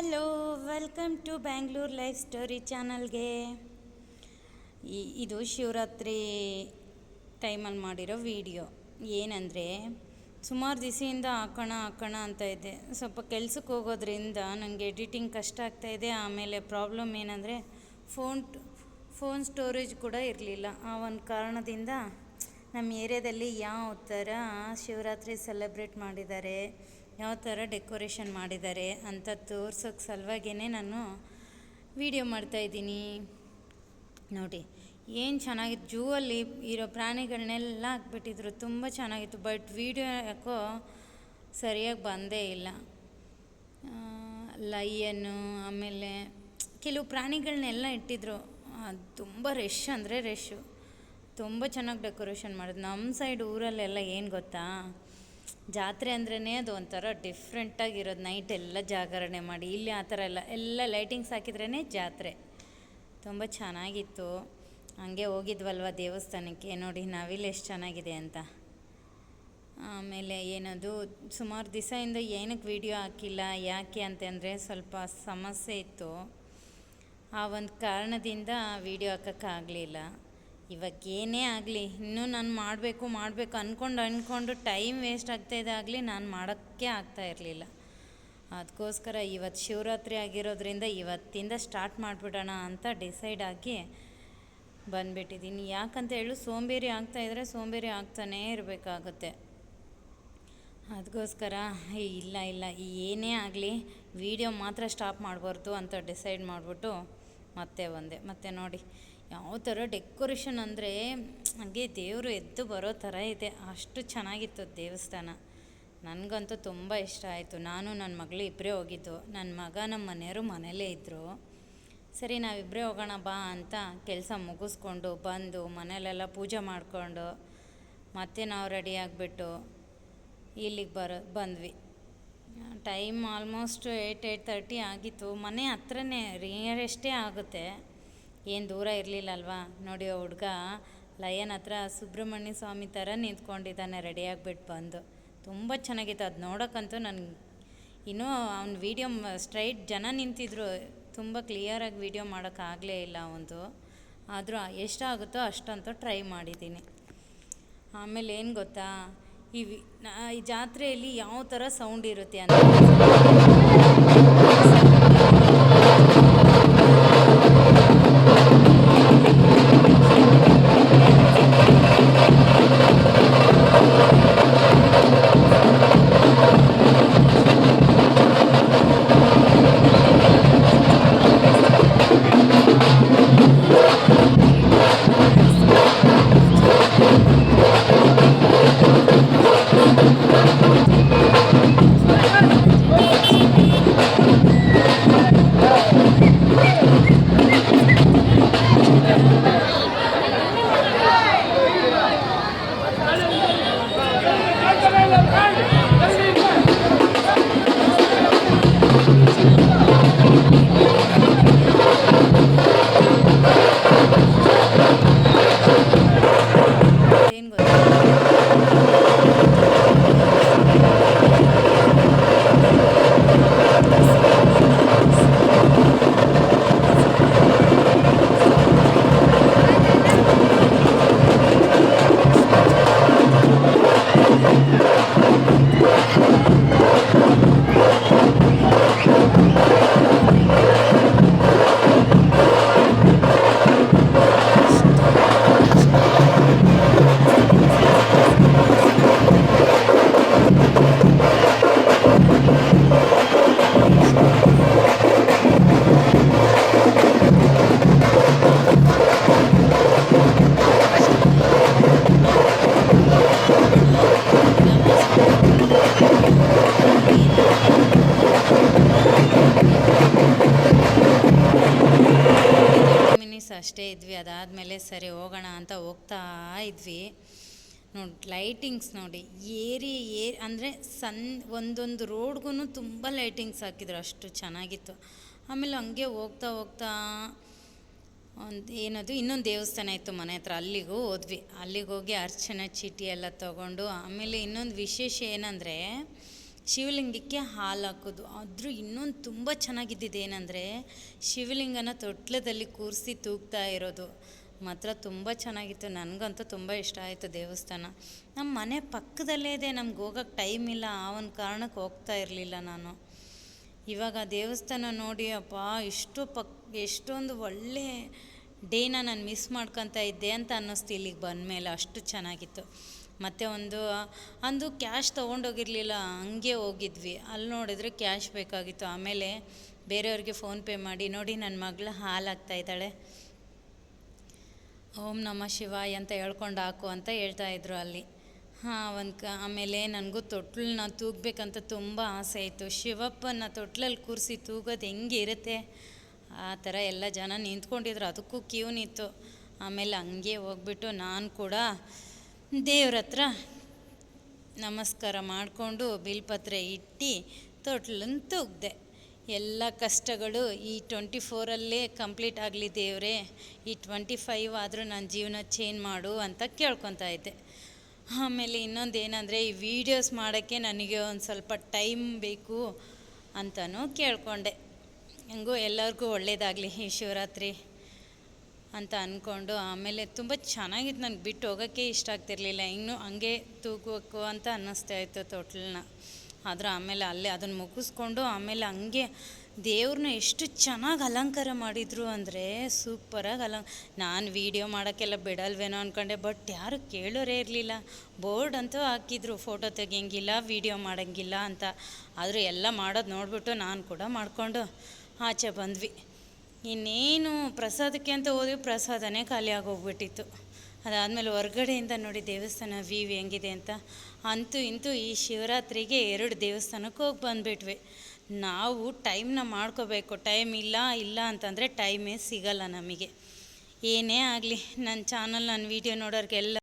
Hello welcome to Bangalore life story ಚಾನಲ್ಗೆ ಇದು ಶಿವರಾತ್ರಿ ಟೈಮಲ್ಲಿ ಮಾಡಿರೋ ವಿಡಿಯೋ ಏನಂದರೆ, ಸುಮಾರು ದಿಸೆಯಿಂದ ಹಾಕೋಣ ಹಾಕೋಣ ಅಂತ ಇದೆ. ಸ್ವಲ್ಪ ಕೆಲ್ಸಕ್ಕೆ ಹೋಗೋದ್ರಿಂದ ನನಗೆ ಎಡಿಟಿಂಗ್ ಕಷ್ಟ ಆಗ್ತಾಯಿದೆ ಆಮೇಲೆ ಪ್ರಾಬ್ಲಮ್ ಏನಂದರೆ ಫೋನ್ ಫೋನ್ ಸ್ಟೋರೇಜ್ ಕೂಡ ಇರಲಿಲ್ಲ. ಆ ಒಂದು ಕಾರಣದಿಂದ ನಮ್ಮ ಏರಿಯಾದಲ್ಲಿ ಯಾವ ಥರ ಶಿವರಾತ್ರಿ ಸೆಲೆಬ್ರೇಟ್ ಮಾಡಿದ್ದಾರೆ, ಯಾವ ಥರ ಡೆಕೋರೇಷನ್ ಮಾಡಿದ್ದಾರೆ ಅಂತ ತೋರ್ಸೋಕ್ಕೆ ಸಲುವಾಗೇ ನಾನು ವಿಡಿಯೋ ಮಾಡ್ತಾಯಿದ್ದೀನಿ ನೋಡಿ, ಏನು ಚೆನ್ನಾಗಿತ್ತು ಜೂ ಅಲ್ಲಿ ಇರೋ ಪ್ರಾಣಿಗಳನ್ನೆಲ್ಲ ಹಾಕ್ಬಿಟ್ಟಿದ್ರು, ತುಂಬ ಚೆನ್ನಾಗಿತ್ತು, ಬಟ್ ವಿಡಿಯೋ ಯಾಕೋ ಸರಿಯಾಗಿ ಬಂದೇ ಇಲ್ಲ. ಲೈಯನ್ನು ಆಮೇಲೆ ಕೆಲವು ಪ್ರಾಣಿಗಳನ್ನೆಲ್ಲ ಇಟ್ಟಿದ್ರು. ಅದು ತುಂಬ ರಶ್ ಅಂದರೆ ರಶ್ಶು. ತುಂಬ ಚೆನ್ನಾಗಿ ಡೆಕೋರೇಷನ್ ಮಾಡಿದ್ರು. ನಮ್ಮ ಸೈಡ್ ಊರಲ್ಲೆಲ್ಲ ಏನು ಗೊತ್ತಾ? ಜಾತ್ರೆ ಅಂದ್ರೇ ಅದು ಒಂಥರ ಡಿಫ್ರೆಂಟಾಗಿರೋದು ನೈಟ್ ಎಲ್ಲ ಜಾಗರಣೆ ಮಾಡಿ, ಇಲ್ಲಿ ಆ ಥರ ಎಲ್ಲ ಎಲ್ಲ ಲೈಟಿಂಗ್ಸ್ ಹಾಕಿದ್ರೇ ಜಾತ್ರೆ. ತುಂಬ ಚೆನ್ನಾಗಿತ್ತು. ಹಂಗೆ ಹೋಗಿದ್ವಲ್ವ ದೇವಸ್ಥಾನಕ್ಕೆ? ನೋಡಿ, ನಾವಿಲ್ಲಿ ಎಷ್ಟು ಚೆನ್ನಾಗಿದೆ ಅಂತ. ಆಮೇಲೆ ಏನದು, ಸುಮಾರು ದಿವಸದಿಂದ ಏನಕ್ಕೆ ವಿಡಿಯೋ ಹಾಕಿಲ್ಲ, ಯಾಕೆ ಅಂತಂದರೆ ಸ್ವಲ್ಪ ಸಮಸ್ಯೆ ಇತ್ತು. ಆ ಒಂದು ಕಾರಣದಿಂದ ವೀಡಿಯೋ ಹಾಕೋಕ್ಕಾಗಲಿಲ್ಲ. ಇವಾಗ ಏನೇ ಆಗಲಿ, ಇನ್ನೂ ನಾನು ಮಾಡಬೇಕು ಮಾಡಬೇಕು ಅಂದ್ಕೊಂಡು ಅಂದ್ಕೊಂಡು ಟೈಮ್ ವೇಸ್ಟ್ ಆಗ್ತಾಯಿದೆ ಆಗಲಿ ನಾನು ಮಾಡೋಕ್ಕೆ ಆಗ್ತಾ ಇರಲಿಲ್ಲ. ಅದಕ್ಕೋಸ್ಕರ ಇವತ್ತು ಶಿವರಾತ್ರಿ ಆಗಿರೋದ್ರಿಂದ ಇವತ್ತಿಂದ ಸ್ಟಾರ್ಟ್ ಮಾಡಿಬಿಡೋಣ ಅಂತ ಡಿಸೈಡ್ ಆಗಿ ಬಂದುಬಿಟ್ಟಿದ್ದೀನಿ. ಯಾಕಂತ ಹೇಳು, ಸೋಂಬೇರಿ ಆಗ್ತಾಯಿದ್ರೆ ಸೋಂಬೇರಿ ಆಗ್ತಾನೇ ಇರಬೇಕಾಗುತ್ತೆ. ಅದಕ್ಕೋಸ್ಕರ ಇಲ್ಲ ಇಲ್ಲ, ಏನೇ ಆಗಲಿ ವಿಡಿಯೋ ಮಾತ್ರ ಸ್ಟಾಪ್ ಮಾಡಬಾರ್ದು ಅಂತ ಡಿಸೈಡ್ ಮಾಡಿಬಿಟ್ಟು ಮತ್ತೆ ಒಂದೇ ಮತ್ತೆ ನೋಡಿ ಯಾವ ಥರ ಡೆಕೋರೇಷನ್ ಅಂದರೆ ಹಾಗೆ ದೇವರು ಎದ್ದು ಬರೋ ಥರ ಇದೆ. ಅಷ್ಟು ಚೆನ್ನಾಗಿತ್ತು ದೇವಸ್ಥಾನ. ನನಗಂತೂ ತುಂಬ ಇಷ್ಟ ಆಯಿತು. ನಾನು ನನ್ನ ಮಗಳು ಇಬ್ಬರೇ ಹೋಗಿದ್ದು. ನನ್ನ ಮಗ ನಮ್ಮ ಮನೆಯವರು ಮನೇಲೇ ಇದ್ದರು. ಸರಿ, ನಾವಿಬ್ಬರೇ ಹೋಗೋಣ ಬಾ ಅಂತ ಕೆಲಸ ಮುಗಿಸ್ಕೊಂಡು ಬಂದು ಮನೇಲೆಲ್ಲ ಪೂಜೆ ಮಾಡಿಕೊಂಡು ಮತ್ತೆ ನಾವು ರೆಡಿ ಆಗಿಬಿಟ್ಟು ಇಲ್ಲಿಗೆ ಬರೋ, ಬಂದ್ವಿ. Time almost eight eight thirty ಆಗಿತ್ತು. ಮನೆ ಹತ್ರನೇ, ನಿಯರೆಸ್ಟೇ ಆಗುತ್ತೆ. ಏನು ದೂರ ಇರಲಿಲ್ಲ ಅಲ್ವಾ ನೋಡಿ ಆ ಹುಡುಗ ಲಯನ್ ಹತ್ರ ಸುಬ್ರಹ್ಮಣ್ಯ ಸ್ವಾಮಿ ಥರ ನಿಂತ್ಕೊಂಡಿದ್ದಾನೆ ರೆಡಿಯಾಗಿಬಿಟ್ಟು ಬಂದು. ತುಂಬ ಚೆನ್ನಾಗಿತ್ತು ಅದು ನೋಡೋಕ್ಕಂತೂ ನನಗೆ ಇನ್ನೂ ಅವ್ನ ವೀಡಿಯೋ ಸ್ಟ್ರೈಟ್ ಜನ ನಿಂತಿದ್ರು. ತುಂಬ ಕ್ಲಿಯರಾಗಿ ವೀಡಿಯೋ ಮಾಡೋಕ್ಕಾಗಲೇ ಇಲ್ಲ ಒಂದು ಆದರೂ ಎಷ್ಟಾಗುತ್ತೋ ಅಷ್ಟಂತೂ ಟ್ರೈ ಮಾಡಿದ್ದೀನಿ. ಆಮೇಲೆ ಏನು ಗೊತ್ತಾ? ಈ ಈ ಜಾತ್ರೆಯಲ್ಲಿ ಯಾವ ಥರ ಸೌಂಡ್ ಇರುತ್ತೆ ಅಂತ. ಅಷ್ಟೇ ಇದ್ವಿ, ಅದಾದಮೇಲೆ ಸರಿ ಹೋಗೋಣ ಅಂತ ಹೋಗ್ತಾ ಇದ್ವಿ. ನೋಡಿ ಲೈಟಿಂಗ್ಸ್ ನೋಡಿ, ಏರಿ, ಏ, ಅಂದರೆ ಸನ್, ಒಂದೊಂದು ರೋಡ್ಗೂ ತುಂಬ ಲೈಟಿಂಗ್ಸ್ ಹಾಕಿದ್ರು, ಅಷ್ಟು ಚೆನ್ನಾಗಿತ್ತು. ಆಮೇಲೆ ಹಂಗೆ ಹೋಗ್ತಾ ಹೋಗ್ತಾ ಒಂದು, ಏನದು, ಇನ್ನೊಂದು ದೇವಸ್ಥಾನ ಇತ್ತು ಮನೆ ಹತ್ರ, ಅಲ್ಲಿಗೂ ಹೋದ್ವಿ. ಅಲ್ಲಿಗೆ ಹೋಗಿ ಅರ್ಚನೆ ಚೀಟಿ ಎಲ್ಲ ತೊಗೊಂಡು, ಆಮೇಲೆ ಇನ್ನೊಂದು ವಿಶೇಷ ಏನಂದರೆ ಶಿವಲಿಂಗಕ್ಕೆ ಹಾಲು ಹಾಕೋದು ಆದರೂ ಇನ್ನೊಂದು ತುಂಬ ಚೆನ್ನಾಗಿದ್ದಿದ್ದು ಏನಂದರೆ, ಶಿವಲಿಂಗನ ತೊಟ್ಲದಲ್ಲಿ ಕೂರಿಸಿ ತೂಗ್ತಾ ಇರೋದು. ಮಾತ್ರ ತುಂಬ ಚೆನ್ನಾಗಿತ್ತು. ನನಗಂತೂ ತುಂಬ ಇಷ್ಟ ಆಯಿತು ದೇವಸ್ಥಾನ. ನಮ್ಮ ಮನೆ ಪಕ್ಕದಲ್ಲೇ ಇದೆ. ನಮ್ಗೆ ಹೋಗೋಕ್ಕೆ ಟೈಮ್ ಇಲ್ಲ. ಆ ಒಂದು ಕಾರಣಕ್ಕೆ ಹೋಗ್ತಾ ಇರಲಿಲ್ಲ ನಾನು. ಇವಾಗ ದೇವಸ್ಥಾನ ನೋಡಿ, ಅಪ್ಪ, ಇಷ್ಟು ಪಕ್, ಎಷ್ಟೊಂದು ಒಳ್ಳೆ ಡೇನ ನಾನು ಮಿಸ್ ಮಾಡ್ಕೊತಾ ಇದ್ದೆ ಅಂತ ಅನ್ನಿಸ್ತು ಇಲ್ಲಿಗೆ ಬಂದಮೇಲೆ. ಅಷ್ಟು ಚೆನ್ನಾಗಿತ್ತು. ಮತ್ತು ಒಂದು, ಅಂದು ಕ್ಯಾಶ್ ತೊಗೊಂಡೋಗಿರಲಿಲ್ಲ, ಹಂಗೆ ಹೋಗಿದ್ವಿ. ಅಲ್ಲಿ ನೋಡಿದ್ರೆ ಕ್ಯಾಶ್ ಬೇಕಾಗಿತ್ತು. ಆಮೇಲೆ ಬೇರೆಯವ್ರಿಗೆ ಫೋನ್ಪೇ ಮಾಡಿ, ನೋಡಿ ನನ್ನ ಮಗಳು ಹಾಲಾಗ್ತಾ ಇದ್ದಾಳೆ. ಓಂ ನಮ ಶಿವಾಯ ಅಂತ ಹೇಳ್ಕೊಂಡು ಹಾಕು ಅಂತ ಹೇಳ್ತಾ ಇದ್ರು ಅಲ್ಲಿ. ಹಾಂ, ಒಂದು ಕ, ಆಮೇಲೆ ನನಗೂ ತೊಟ್ಲನ್ನ ತೂಗಬೇಕಂತ ತುಂಬ ಆಸೆ ಇತ್ತು. ಶಿವಪ್ಪನ ತೊಟ್ಲಲ್ಲಿ ಕೂರಿಸಿ ತೂಗೋದು ಹೆಂಗಿರುತ್ತೆ ಆ ಥರ ಎಲ್ಲ ಜನ ನಿಂತ್ಕೊಂಡಿದ್ರು. ಅದಕ್ಕೂ ಕ್ಯೂ ನಿಂತು. ಆಮೇಲೆ ಹಂಗೆ ಹೋಗ್ಬಿಟ್ಟು ನಾನು ಕೂಡ ದೇವ್ರ ಹತ್ರ ನಮಸ್ಕಾರ ಮಾಡಿಕೊಂಡು ಬಿಲ್ಪತ್ರೆ ಇಟ್ಟು ತೋಟಲನ್ನು ತೂಗ್ದೆ ಎಲ್ಲ ಕಷ್ಟಗಳು ಈ ಟ್ವೆಂಟಿ ಫೋರಲ್ಲೇ ಕಂಪ್ಲೀಟ್ ಆಗಲಿ ದೇವರೇ, ಈ ಟ್ವೆಂಟಿ ಫೈವ್ ಆದರೂ ನನ್ನ ಜೀವನ ಚೇಂಜ್ ಮಾಡು ಅಂತ ಕೇಳ್ಕೊತಾ ಇದ್ದೆ. ಆಮೇಲೆ ಇನ್ನೊಂದು ಏನಂದರೆ ಈ ವೀಡಿಯೋಸ್ ಮಾಡೋಕ್ಕೆ ನನಗೆ ಒಂದು ಸ್ವಲ್ಪ ಟೈಮ್ ಬೇಕು ಅಂತಲೂ ಕೇಳಿಕೊಂಡೆ. ಹೆಂಗೂ ಎಲ್ಲರಿಗೂ ಒಳ್ಳೆಯದಾಗಲಿ ಈ ಶಿವರಾತ್ರಿ. ಅಂತ ಅಂದ್ಕೊಂಡು ಆಮೇಲೆ ತುಂಬ ಚೆನ್ನಾಗಿತ್ತು ನನಗೆ ಬಿಟ್ಟು ಹೋಗೋಕ್ಕೆ ಇಷ್ಟ ಆಗ್ತಿರ್ಲಿಲ್ಲ. ಇನ್ನೂ ಹಂಗೆ ತೂಗಬೇಕು ಅಂತ ಅನ್ನಿಸ್ತಾ ಇತ್ತು ತೊಟ್ಲನ್ನ. ಆದ್ರೆ ಆಮೇಲೆ ಅಲ್ಲೇ ಅದನ್ನು ಮುಗಿಸ್ಕೊಂಡು ಆಮೇಲೆ ಹಂಗೆ ದೇವ್ರನ್ನ ಎಷ್ಟು ಚೆನ್ನಾಗಿ ಅಲಂಕಾರ ಮಾಡಿದರು ಅಂದರೆ ಸೂಪರಾಗಿ ಅಲಂ, ನಾನು ವೀಡಿಯೋ ಮಾಡೋಕ್ಕೆಲ್ಲ ಬಿಡಲ್ವೇನೋ ಅಂದ್ಕೊಂಡೆ ಬಟ್ ಯಾರು ಕೇಳೋರೇ ಇರಲಿಲ್ಲ. ಬೋರ್ಡ್ ಅಂತೂ ಹಾಕಿದ್ರು, ಫೋಟೋ ತೆಗಿಯಂಗಿಲ್ಲ, ವೀಡಿಯೋ ಮಾಡೋಂಗಿಲ್ಲ ಅಂತ. ಆದರೂ ಎಲ್ಲ ಮಾಡೋದು ನೋಡಿಬಿಟ್ಟು ನಾನು ಕೂಡ ಮಾಡಿಕೊಂಡು ಆಚೆ ಬಂದ್ವಿ. ಇನ್ನೇನು ಪ್ರಸಾದಕ್ಕೆ ಅಂತ ಹೋದ್ವಿ ಪ್ರಸಾದನೇ ಖಾಲಿ ಆಗೋಗ್ಬಿಟ್ಟಿತ್ತು. ಅದಾದಮೇಲೆ ಹೊರ್ಗಡೆಯಿಂದ ನೋಡಿ ದೇವಸ್ಥಾನ ವ್ಯೂ ಹೆಂಗಿದೆ ಅಂತ. ಅಂತೂ ಇಂತೂ ಈ ಶಿವರಾತ್ರಿಗೆ ಎರಡು ದೇವಸ್ಥಾನಕ್ಕೆ ಹೋಗಿ ಬಂದುಬಿಟ್ವಿ. ನಾವು ಟೈಮ್ನ ಮಾಡ್ಕೋಬೇಕು ಟೈಮ್ ಇಲ್ಲ ಇಲ್ಲ ಅಂತಂದರೆ ಟೈಮೇ ಸಿಗಲ್ಲ ನಮಗೆ. ಏನೇ ಆಗಲಿ ನನ್ನ ಚಾನಲ್ ನನ್ನ ವೀಡಿಯೋ ನೋಡೋರಿಗೆಲ್ಲ